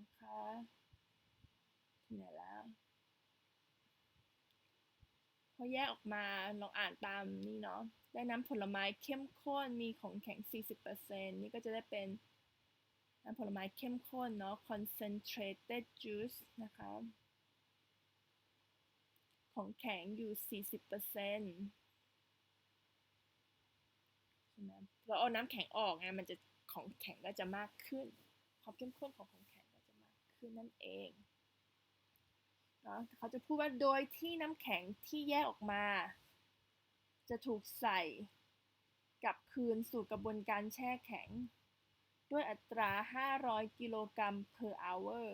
นะคะที่ไหนแล้วพอแยกออกมาลองอ่านตามนี่เนาะได้น้ำผลไม้เข้มข้นมีของแข็ง 40%นี่ก็จะได้เป็นน้ำผลไม้เข้มข้นเนาะ concentrated juice นะคะ ของแข็งอยู่ 40%ใช่ไหมเราเอาน้ำแข็งออกไงมันจะของแข็งก็จะมากขึ้น ความเข้มข้นของของแขึ้นนั่นเองเนาะเขาจะพูดว่าโดยที่น้ำแข็งที่แยกออกมา จะถูกใส่กลับคืนสู่กระบวนการแช่แข็ง ด้วยอัตรา 500 กิโลกรัม per hour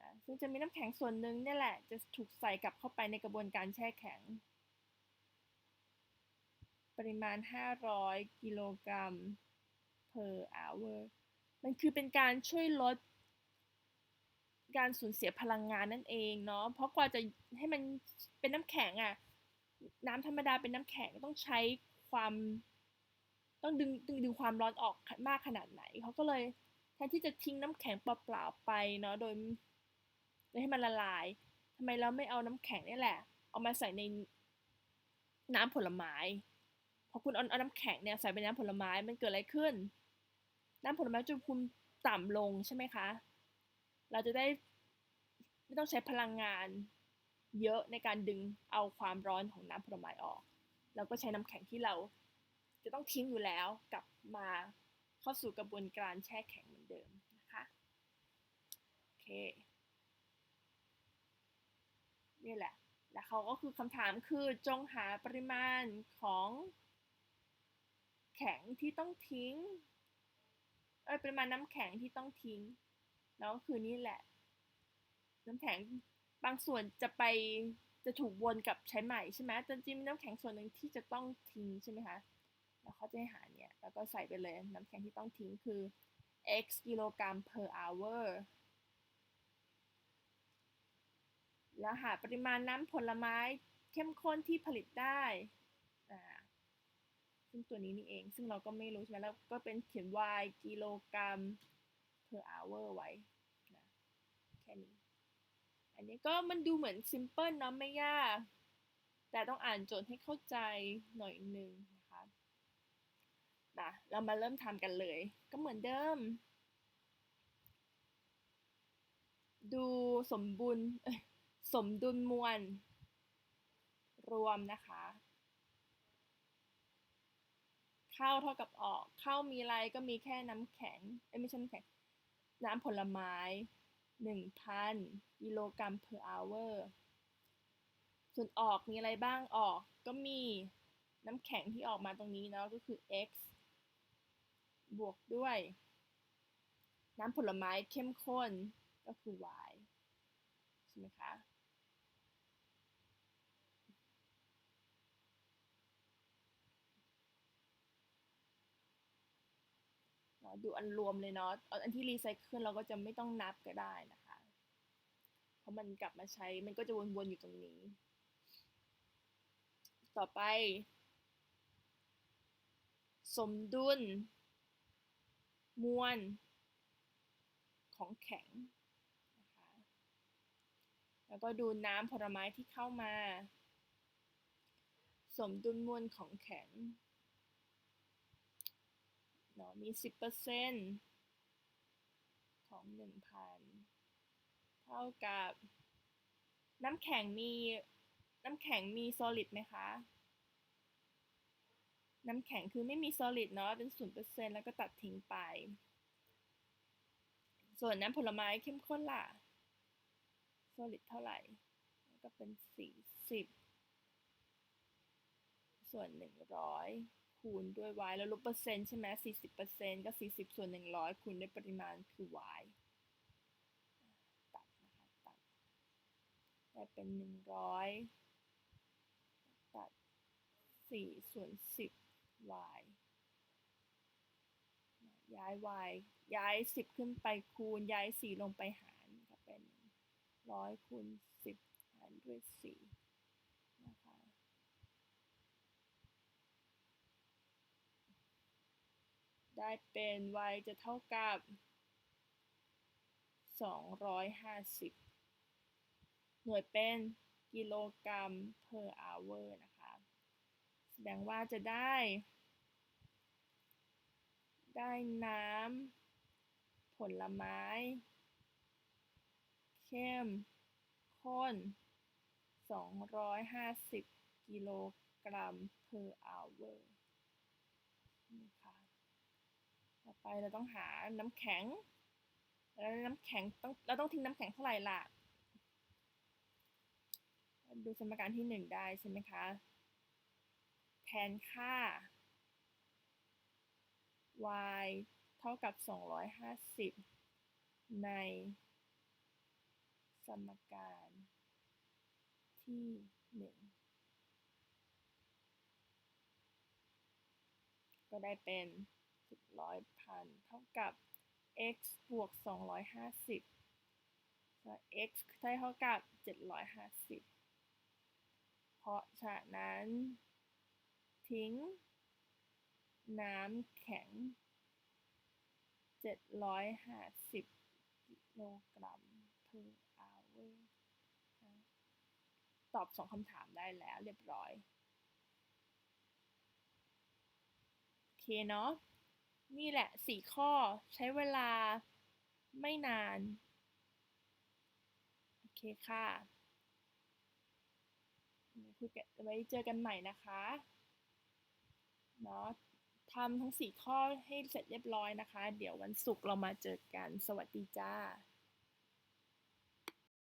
นะซึ่งจะมีน้ำแข็งส่วนหนึ่งนี่แหละ จะถูกใส่กลับเข้าไปในกระบวนการแช่แข็ง ปริมาณ 500 กิโลกรัม per hour มันคือเป็นการช่วยลด การสูญเสียพลังงานนั่นเองเนาะเพราะกว่าจะให้มันเป็นน้ำแข็งอะ่ะน้ำธรรมดาเป็นน้ำแข็งต้องใช้ความต้องดึงดึงดึงความร้อนออกมากขนาดไหนเขาก็เลยแทนที่จะทิ้งน้ำแข็งเปล่าๆไปเนาะโดยโดยให้มันละลายทำไมเราไม่เอาน้ำแข็งนี่แหละ เอามาใส่ในน้ำผลไม้พอคุณเอาเอาน้ำแข็งเนี่ยใส่ไปน้ำผลไม้มันเกิดอะไรขึ้น น้ำผลไม้อุณหภูมิต่ำลงใช่ไหมคะ เราจะได้ ไม่ต้องใช้พลังงานเยอะในการดึงเอาความร้อนของน้ำผลไม้ออกเราก็ใช้น้ำแข็งที่เราจะต้องทิ้งอยู่แล้วกลับมาเข้าสู่กระบวนการแช่แข็งเหมือนเดิมนะคะโอเคนี่แหละ แล้วเขาก็คือคำถามคือจงหาปริมาณของแข็งที่ต้องทิ้งเออปริมาณน้ำแข็งที่ต้องทิ้งแล้วก็คือนี่แหละ น้ำแข็งบางส่วนจะไปจะถูกวนกับใช้ใหม่ใช่ไหมแต่จริงๆน้ำแข็งส่วนหนึ่งที่จะต้องทิ้งใช่ไหมคะแล้วเขาจะให้หาเนี่ยแล้วก็ใส่ไปเลยน้ำแข็งที่ต้องทิ้งคือ x กิโลกรัม per hour แล้วหาปริมาณน้ำผลไม้เข้มข้นที่ผลิตได้ อ่า ซึ่งตัวนี้นี่เอง ซึ่งเราก็ไม่รู้ใช่ไหมแล้วก็เป็นเขียน y กิโลกรัม per hour ไว้ อันนี้ก็มันดูเหมือน simple เนาะไม่ยาก แต่ต้องอ่านโจทย์ให้เข้าใจหน่อยนึงนะคะนะเรามาเริ่มทำกันเลย ก็เหมือนเดิม ดูสมบูรณ์สมดุลมวล รวมนะคะ เข้าเท่ากับออก เข้ามีอะไรก็มีแค่น้ำแข็ง เอ้ยไม่ใช่น้ำแข็ง น้ำผลไม้ 1,000 กิโลกรัม per hour ส่วนออกมีอะไรบ้างออกก็มีน้ำแข็งที่ออกมาตรงนี้เนาะก็คือ x บวกด้วย น้ำผลไม้เข้มข้นก็คือ y ใช่ไหมคะ ดูอันรวมเลยเนาะอันที่รีไซเคิลเราก็จะไม่ต้องนับก็ได้นะคะ เพราะมันกลับมาใช้มันก็จะวนๆอยู่ตรงนี้ ต่อไป สมดุล มวล ของแข็งนะคะแล้วก็ดูน้ำผลไม้ที่เข้ามา สมดุลมวลของแข็ง เนาะมีสิบเปอร์เซ็นต์ของหนึ่งพันเท่ากับ น้ำแข็งมี น้ำแข็งมี solid ไหมคะ น้ำแข็งคือไม่มี solid เนาะเป็นศูนย์เปอร์เซ็นต์แล้วก็ตัดทิ้งไป ส่วนน้ำผลไม้เข้มข้นล่ะ solid เท่าไหร่ ก็เป็นสี่สิบส่วนหนึ่งร้อย คูณด้วย y แล้วลบเปอร์เซ็นต์ใช่ไหมสี่สิบเปอร์เซ็นต์ก็สี่สิบส่วนหนึ่งร้อยคูณด้วยปริมาณคือ y ตัดนะคะตัดได้เป็นหนึ่งร้อยตัดสี่ส่วนสิบ y ย้าย y ย้ายสิบขึ้นไปคูณย้ายสี่ลงไปหารก็เป็นร้อยคูณสิบหารด้วยสี่ ได้เป็น y จะเท่ากับ 250 หน่วยเป็นกิโลกรัม per hour นะคะ แสดงว่าจะได้ ได้น้ำผลไม้ เข้มข้น 250 กิโลกรัม per hour นะคะต่อ ไปเราต้องหาน้ำแข็ง แล้วน้ำแข็งต้องเราต้องทิ้งน้ำแข็งเท่าไหร่ล่ะ ดูสมการที่หนึ่งได้ใช่ไหมคะ แทนค่า y เท่ากับ 250 ในสมการที่หนึ่งก็ได้เป็น 700พันเท่ากับ x บวก 250 x ได้เท่ากับ 750 เพราะฉะนั้น ทิ้ง น้ำแข็ง 750 กิโลกรัม per hour ตอบสองคำถามได้แล้วเรียบร้อย โอเคเนาะ นี่แหละสี่ข้อใช้เวลาไม่นาน โอเคค่ะคุยกันไว้เจอกันใหม่นะคะเนาะทำทั้งสี่ข้อให้เสร็จเรียบร้อยนะคะ เดี๋ยววันศุกร์เรามาเจอกัน สวัสดีจ้า